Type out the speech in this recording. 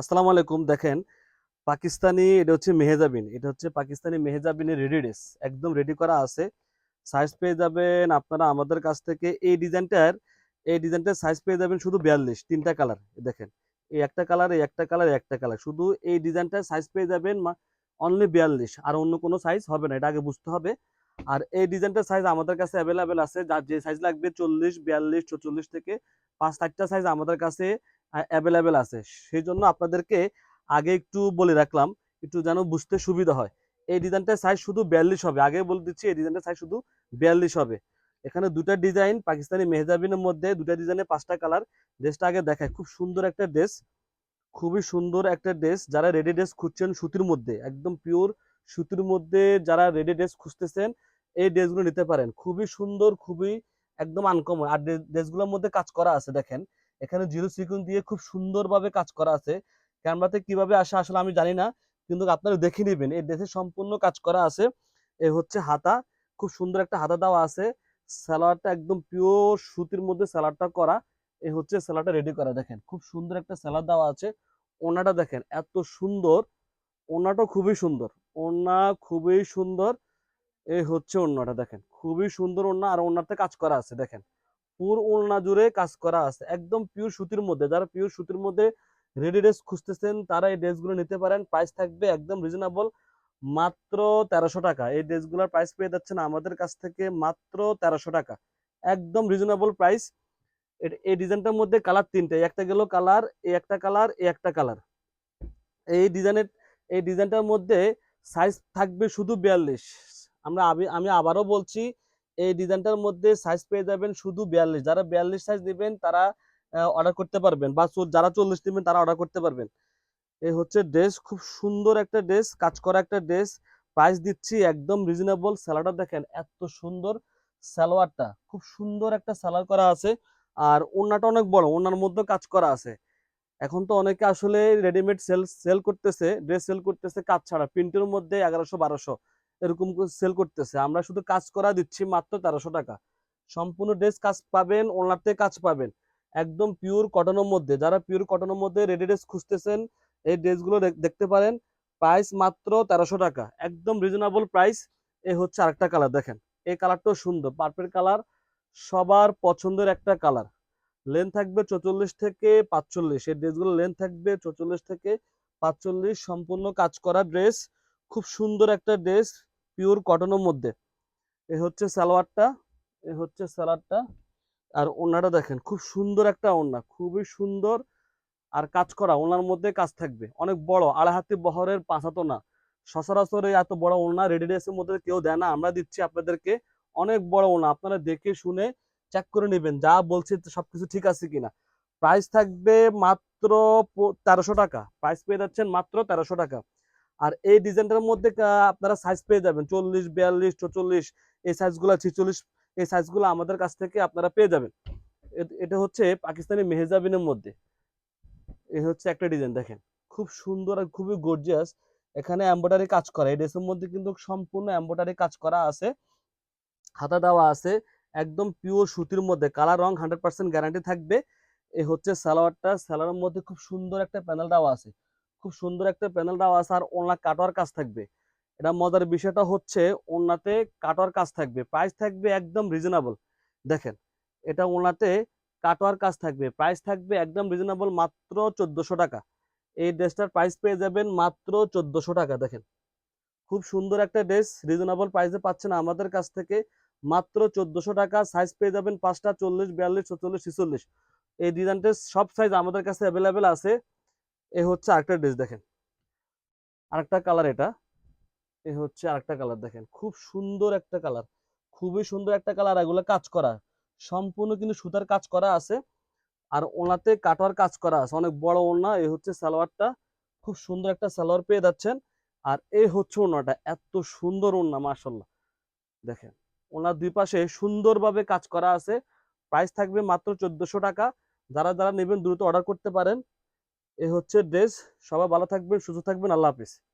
আসসালামু আলাইকুম। দেখেন, পাকিস্তানি, এটা হচ্ছে মেহেজাবিন, এটা হচ্ছে পাকিস্তানি মেহেজাবিনের রেডি ড্রেস একদম রেডি করা আছে। সাইজ পেয়ে যাবেন আপনারা আমাদের কাছ থেকে। এই ডিজাইনটার এই ডিজাইনটার সাইজ পেয়ে যাবেন শুধু বিয়াল্লিশ, তিনটা কালার দেখেন। এই একটা কালার এই একটা কালার একটা কালার শুধু এই ডিজাইনটার সাইজ পেয়ে যাবেন অনলি বিয়াল্লিশ, আর অন্য কোনো সাইজ হবে না, এটা আগে বুঝতে হবে। আর এই ডিজাইনটার সাইজ আমাদের কাছে অ্যাভেলেবেল আছে, যার যে সাইজ লাগবে চল্লিশ, বিয়াল্লিশ চল্লিশ থেকে পাঁচ চারটা সাইজ আমাদের কাছে অ্যাভেলেবেল আছে। সেই জন্য আপনাদেরকে আগে একটু বলে রাখলাম, একটু যেন বুঝতে সুবিধা হয়। এই ডিজাইনটার সাইজ শুধু বিয়াল্লিশ হবে। আগে বলে দিচ্ছি, এই ডিজাইনটার সাইজ শুধু বিয়াল্লিশ হবে। এখানে দুটা ডিজাইন পাকিস্তানি মেহজাবিনের মধ্যে দুটা ডিজাইনে পাঁচটা কালার ড্রেসটা আগে দেখায় খুব সুন্দর একটা ড্রেস খুবই সুন্দর একটা ড্রেস যারা রেডি ড্রেস খুঁজছেন সুতির মধ্যে, একদম পিওর সুতির মধ্যে যারা রেডি ড্রেস খুঁজতেছেন, এই ড্রেসগুলো নিতে পারেন। খুবই সুন্দর, খুবই একদম আনকমন আর ড্রেসগুলোর মধ্যে কাজ করা আছে, দেখেন। এখানে জিরো সিকুয়েন্স দিয়ে খুব সুন্দরভাবে কাজ করা আছে। ক্যামেরাতে কীভাবে আসে আসলে আমি জানি না, কিন্তু আপনারা দেখে নেবেন। এই ড্রেসে সম্পূর্ণ কাজ করা আছে। এ হচ্ছে হাতা। খুব সুন্দর একটা হাতা দেওয়া আছে। স্যালাডটা একদম পিওর সুতির মধ্যে স্যালাডটা করা। এ হচ্ছে স্যালাডটা রেডি করা। দেখেন, খুব সুন্দর একটা স্যালাড দেওয়া আছে। ওনাটা দেখেন, এত সুন্দর। ওনাটা খুবই সুন্দর। ওনা খুবই সুন্দর। এই হচ্ছে ওনাটা, দেখেন। খুবই সুন্দর ওনা, আর ওনাতে কাজ করা আছে, দেখেন। পুর ওড়না জুড়ে কাজ করা আছে। একদম পিওর সুতির মধ্যে। যারা পিওর সুতির মধ্যে রেডি ড্রেস খুঁজতেছেন, তারা এই ড্রেসগুলো নিতে পারেন। প্রাইস থাকবে একদম রিজনেবল মাত্র তেরোশো টাকা। এই ড্রেসগুলোর প্রাইস পেয়ে যাচ্ছেন আমাদের কাছ থেকে মাত্র তেরোশো টাকা। একদম রিজনেবল প্রাইস এই ডিজাইনটার মধ্যে কালার তিনটে। একটা গেল কালার এই একটা কালার এই একটা কালার এই ডিজাইনের এই ডিজাইনটার মধ্যে সাইজ থাকবে শুধু বিয়াল্লিশ। আমরা আমি আবারও বলছি এই ডিজাইনটার মধ্যে সাইজ পেয়ে যাবেন শুধু বিয়াল্লিশ। যারা বিয়াল্লিশ সাইজ নেবেন, তারা অর্ডার করতে পারবেন বা যারা চল্লিশ নেবেন, তারা অর্ডার করতে পারবেন। এই হচ্ছে ড্রেস খুব সুন্দর একটা ড্রেস কাজ করা একটা ড্রেস প্রাইস দিচ্ছি একদম রিজনেবল স্যালাডটা দেখেন, এত সুন্দর সালোয়ারটা। খুব সুন্দর একটা সালোয়ার করা আছে। আর ওনাটা অনেক বড় ওনার মধ্যে কাজ করা আছে। এখন তো অনেকে আসলে রেডিমেড সেল সেল করতেছে ড্রেস সেল করতেছে কাজ ছাড়া। প্রিন্টের মধ্যে এগারোশো, বারোশো। এরকম সেল করতেছে। আমরা শুধু কাজ করা দিচ্ছি মাত্র তেরোশো টাকা। সম্পূর্ণ ড্রেস কাজ পাবেন ওনারতে কাজ পাবেন। একদম পিওর কটনের মধ্যে। যারা পিওর কটনের মধ্যে রেডি ড্রেস খুঁজতেছেন, এই ড্রেসগুলো দেখতে পারেন। প্রাইস মাত্র তেরোশো টাকা। একদম রিজনেবল প্রাইস এ হচ্ছে আরেকটা কালার দেখেন। এই কালারটাও সুন্দর। পার্পেল কালার সবার পছন্দের একটা কালার লেন থাকবে চৌচল্লিশ থেকে পাঁচচল্লিশ। এই ড্রেসগুলো লেন থাকবে চৌচল্লিশ থেকে পাঁচচল্লিশ। সম্পূর্ণ কাজ করা ড্রেস খুব সুন্দর একটা ড্রেস পিওর কটনের মধ্যে। এ হচ্ছে সালোয়ারটা, এ হচ্ছে সালোয়ারটা। আর ওনাটা দেখেন, খুব সুন্দর একটা ওনা খুবই সুন্দর। আর কাজ করা, ওনার মধ্যে কাজ থাকবে। অনেক বড় আড়াই হাতি বহরের পাঁচাতো না সচরাচর এত বড় ওনা রেডি মধ্যে কেউ দেয় না। আমরা দিচ্ছি আপনাদেরকে অনেক বড় ওনা আপনারা দেখে শুনে চেক করে নেবেন, যা বলছি সবকিছু ঠিক আছে কিনা। প্রাইস থাকবে মাত্র তেরোশো টাকা। প্রাইস পেয়ে যাচ্ছেন মাত্র তেরোশো টাকা। আর এই ডিজাইনটার মধ্যে আপনারা সাইজ পেয়ে যাবেন। চল্লিশ, বিয়াল্লিশ, চৌচল্লিশ, এই সাইজগুলো ছিচল্লিশ, এই সাইজগুলো আমাদের কাছ থেকে আপনারা পেয়ে যাবেন। এটা হচ্ছে পাকিস্তানি মেহেজাবিনের মধ্যে। এই হচ্ছে একটা ডিজাইন দেখেন। খুব সুন্দর আর খুবই গর্জিয়াস এখানে এম্ব্রয়ডারি কাজ করা। এই ড্রেসের মধ্যে কিন্তু সম্পূর্ণ এম্ব্রয়ডারি কাজ করা আছে। হাতা দেওয়া আছে। একদম পিওর সুতির মধ্যে। কালার রং হান্ড্রেড পার্সেন্ট গ্যারান্টি থাকবে। এ হচ্ছে সালোয়ারটা। সালোয়ারের মধ্যে খুব সুন্দর একটা প্যানেল দেওয়া আছে। খুব সুন্দর একটা প্যানেল দেওয়া আছে আর ওনা কাটোয়ার কাজ থাকবে। এটা মজার বিষয়টা হচ্ছে ওনাতে কাটোয়ার কাজ থাকবে প্রাইস থাকবে একদম রিজনেবল দেখেন, এটা ওনাতে কাটোয়ার কাজ থাকবে প্রাইস থাকবে একদম রিজনেবল মাত্র চোদ্দশো টাকা। এই ড্রেসটার প্রাইস পেয়ে যাবেন মাত্র চোদ্দশো টাকা, দেখেন। খুব সুন্দর একটা ড্রেস রিজনেবল প্রাইসে পাচ্ছেন আমাদের কাছ থেকে মাত্র চোদ্দশো টাকা সাইজ পেয়ে যাবেন পাঁচটা চল্লিশ, বিয়াল্লিশ চল্লিশ ছিচল্লিশ। এই ডিজাইনটার সব সাইজ আমাদের কাছে অ্যাভেলেবেল আছে। এ হচ্ছে আরেকটা ড্রেস দেখেন। আরেকটা কালার এটা। এ হচ্ছে আরেকটা কালার দেখেন। খুব সুন্দর একটা কালার খুবই সুন্দর একটা কালার এগুলো কাজ করা। সম্পূর্ণ কিন্তু সুতার কাজ করা আছে। আর ওনাতে কাটার কাজ করা আছে। অনেক বড় ওনা। এই হচ্ছে সালোয়ারটা। খুব সুন্দর একটা সালোয়ার পেয়ে যাচ্ছেন। আর এই হচ্ছে ওনাটা। এত সুন্দর ওনা মাসাল্লাহ দেখেন, ওনার দুই পাশে সুন্দরভাবে কাজ করা আছে। প্রাইস থাকবে মাত্র চোদ্দশো টাকা। যারা যারা নেবেন দ্রুত অর্ডার করতে পারেন। এ হচ্ছে ড্রেস। সবাই ভালো থাকবেন সুস্থ থাকবেন। আল্লাহ হাফিজ।